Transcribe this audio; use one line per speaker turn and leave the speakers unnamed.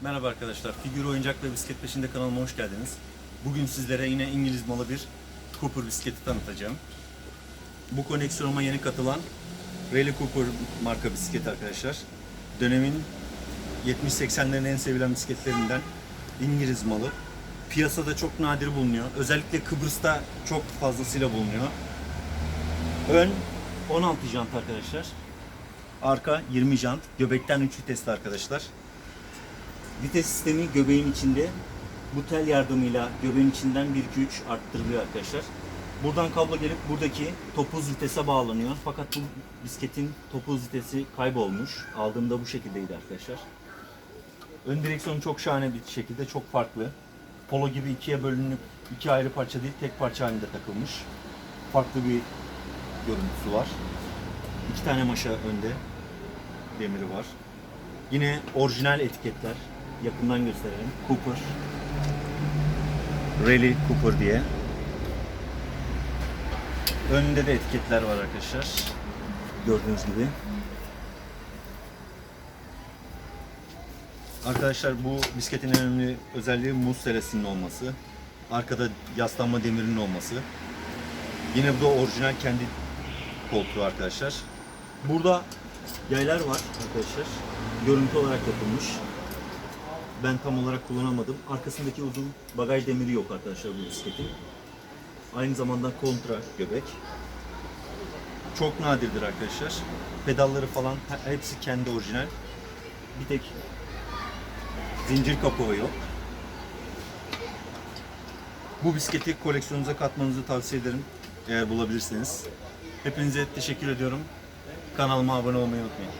Merhaba arkadaşlar. Figür oyuncak ve bisiklet peşinde kanalıma hoş geldiniz. Bugün sizlere yine İngiliz malı bir Cooper bisikleti tanıtacağım. Bu koleksiyonuma yeni katılan Raleigh Cooper marka bisiklet arkadaşlar. Dönemin 70-80'lerin en sevilen bisikletlerinden İngiliz malı. Piyasada çok nadir bulunuyor. Özellikle Kıbrıs'ta çok fazlasıyla bulunuyor. Ön 16 jant arkadaşlar. Arka 20 jant. Göbekten 3 vitesli arkadaşlar. Vites sistemi göbeğin içinde. Bu tel yardımıyla göbeğin içinden 1-2-3 arttırılıyor arkadaşlar. Buradan kablo gelip buradaki topuz vitese bağlanıyor. Fakat bu bisikletin topuz vitesi kaybolmuş. Aldığımda bu şekildeydi arkadaşlar. Ön direksiyon çok şahane bir şekilde çok farklı. Polo gibi ikiye bölünüp iki ayrı parça değil tek parça halinde takılmış. Farklı bir görüntüsü var. İki tane maşa önde demiri var. Yine orijinal etiketler. Yakından gösterelim. Cooper. Rally Cooper diye. Önünde de etiketler var arkadaşlar. Gördüğünüz gibi. Arkadaşlar bu bisikletin en önemli özelliği muz seresinin olması. Arkada yaslanma demirinin olması. Yine bu da orijinal kendi koltuğu arkadaşlar. Burada yaylar var arkadaşlar. Görüntü olarak yapılmış. Ben tam olarak kullanamadım. Arkasındaki uzun bagaj demiri yok arkadaşlar bu bisikletin. Aynı zamanda kontra göbek. Çok nadirdir arkadaşlar. Pedalları falan he- hepsi kendi orijinal. Bir tek zincir kapağı yok. Bu bisikleti koleksiyonunuza katmanızı tavsiye ederim eğer bulabilirseniz. Hepinize teşekkür ediyorum. Kanalıma abone olmayı unutmayın.